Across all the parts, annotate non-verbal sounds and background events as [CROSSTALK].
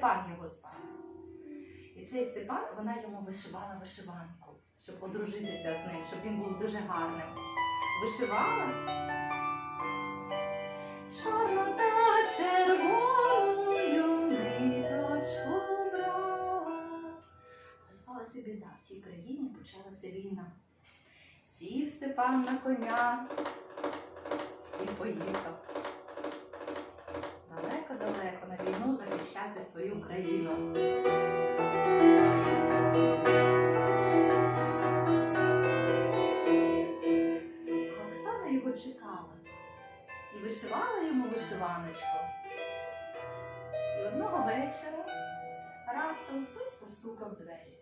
Степан його звав. І цей Степан, вона йому вишивала вишиванку, щоб одружитися з ним, щоб він був дуже гарним. Вишивала. Чорну та червоною ниточку брала. Сталася біда. В тій країні почалася війна. Сів Степан на коня і поїхав. Захищати свою країну. Оксана його чекала і вишивала йому вишиваночку. І одного вечора раптом хтось постукав двері.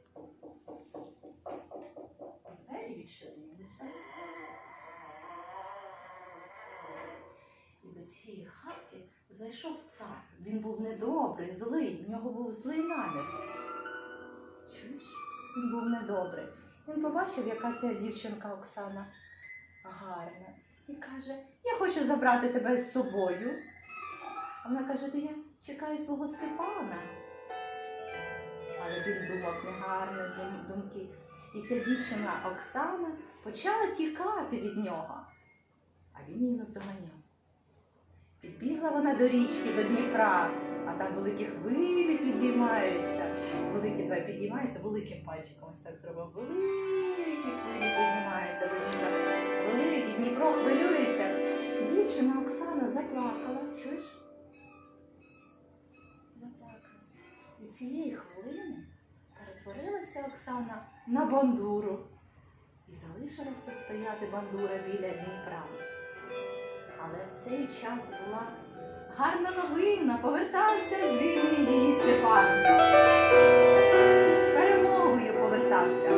Двері відчинилися. І до цієї хатки зайшов цар. Він був недобрий, злий, в нього був злий намір. Чуєш? Він був недобрий. Він побачив, яка ця дівчинка Оксана гарна. І каже, я хочу забрати тебе з собою. Вона каже, «Та я чекаю свого Степана. Але він думав негарні дум- думки. І ця дівчина Оксана почала тікати від нього, а він її наздоганяв. Підбігла вона до річки, до Дніпра, а там великі хвилі підіймаються. Великі давай підіймаються великим пальчиком. Ось так зробив. Великі хвилі піднімаються до Дніпра. Великі Дніпро хвилюється. Дівчина Оксана заплакала. Чуєш? Заплакала. І цієї хвилини перетворилася Оксана на бандуру. І залишилася стояти бандура біля Дніпра. Але в цей час була гарна новина, повертався з війни її Степан. З перемогою повертався.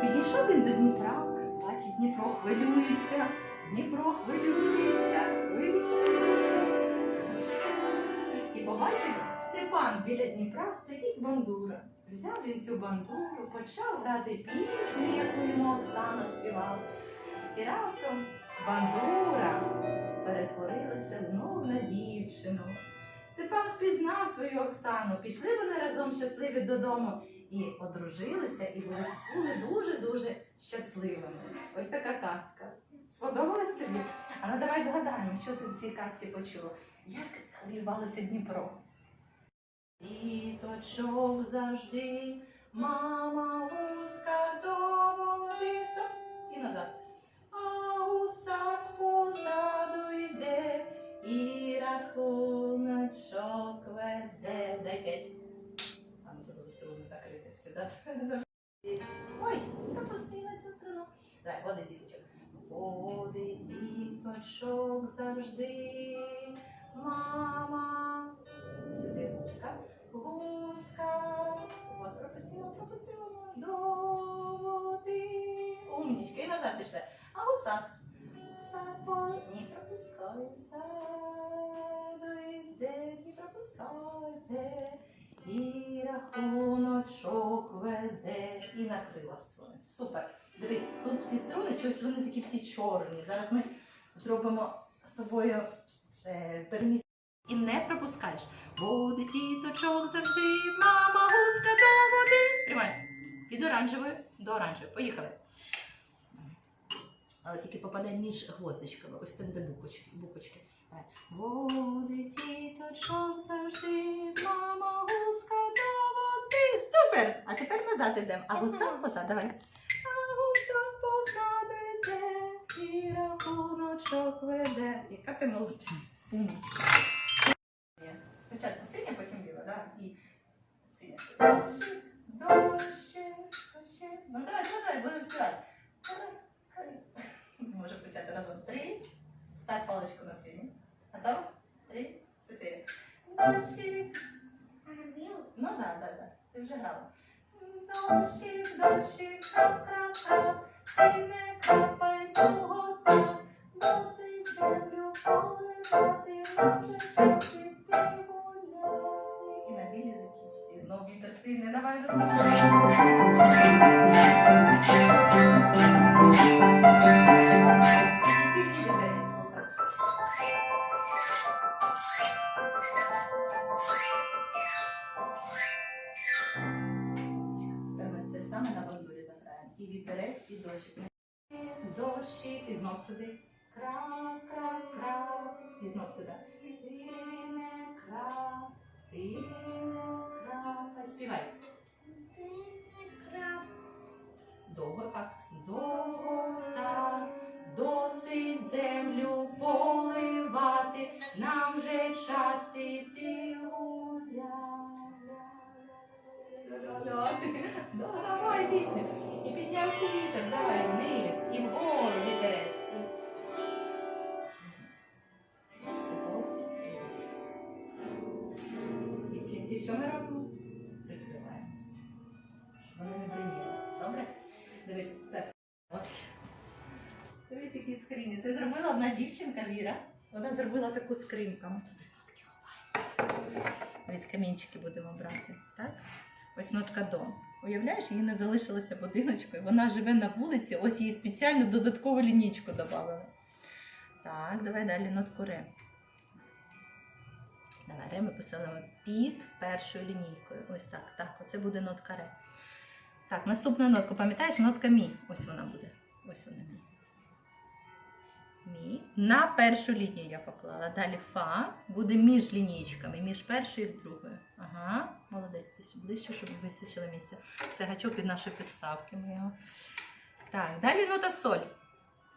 Підійшов він до Дніпра, бачить, Дніпро хвилюється, Дніпро хвилюється, хвилюється. І побачив Степан біля Дніпра стоїть бандура. Взяв він цю бандуру, почав грати пісню, яку йому Оксана співала. І раптом бандура перетворилася знов на дівчину. Степан впізнав свою Оксану, пішли вони разом щасливі додому і одружилися, і були дуже-дуже щасливими. Ось така казка. Сподобалась тобі? А ну давай згадаємо, що ти в цій казці почула. Як хвилювалося Дніпро? Діточок завжди, мама гуска до. І назад. [LAUGHS] да? Ой, пропустила цю струну. Давай, води, діточок. Води, діточок завжди. Мама. Сюди гуска. Гуска. От, пропустила, пропустила. До води. Умнічки, і назад пішли. А гусак? Рахуночок веде. І накрила струни. Супер. Дивись, тут всі струни, чогось вони такі всі чорні. Зараз ми зробимо з тобою е, переміс. І не пропускаєш. Води діточок завжди, мама гуска до води. Тримай. Від оранжевої до оранжевої. Поїхали. Але тільки попадай між гвоздичками. Ось там де букочки. букочки. Води діточок завжди, мама гуска до. Супер! А тепер назад йдемо. А гусак позад, давай. А гусак позаду йде, і рахуночок веде. Яка ти молодець. Вже грала. Дощик, дощик, крап, крап, крап. Ти не крапай того так. Досить землю поливати, може час іти гуляти. І на білі закінчити. І знов вітер сильний. Давай зробимо. І вітерець, і дощик. Дощик, і знов сюди. Крап, крап, крап. І знов сюди. Ти не крап, ти не крапай. Співай. Довго так, довго так, досить землю поливати, нам же час іти гуляти. Давай пісню. Піднявся вітер, давай вниз, і вгору вітерець. І в кінці що ми робимо? Прикриваємося. Щоб вони не бриніли. Добре? Дивись, все. Дивись, які скрині. Це зробила одна дівчинка Віра. Вона зробила таку скриньку. Ми туди нотки ховаємо. Дивись, камінчики будемо брати. Так? Ось нотка до. Уявляєш, її не залишилося будиночкою. Вона живе на вулиці, ось їй спеціально додаткову лінійку додали. Так, давай далі нотку. Давай, ре ми писали під першою лінійкою. Ось так. Так, оце буде нотка ре. Так, наступну нотку, пам'ятаєш, нотка мі. Ось вона буде. Ось вона мі. Мі. На першу лінію я поклала. Далі фа буде між лінієчками, між першою і другою. Ага, молодець, ближче, щоб вистачило місця. Це гачок від нашої підставки. Ми його. Так, далі нота соль.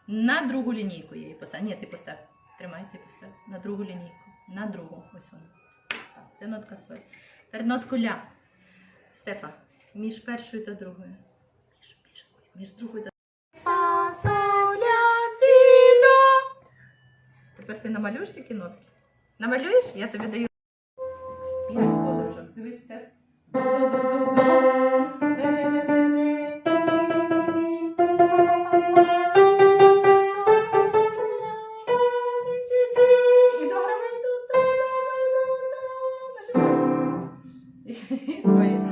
На другу лінійку я її поставлю. Ні, ти постав. Тримай, ти постав. На другу лінійку. На другу. Ось вона. Так, це нотка соль. Тепер нотку ля. Стефа, між першою та другою. Між, між, між другою та. Тепер ти намалюєш такі нотки? Намалюєш? Я тобі даю п'ять подружок. Дивись, Isso aí.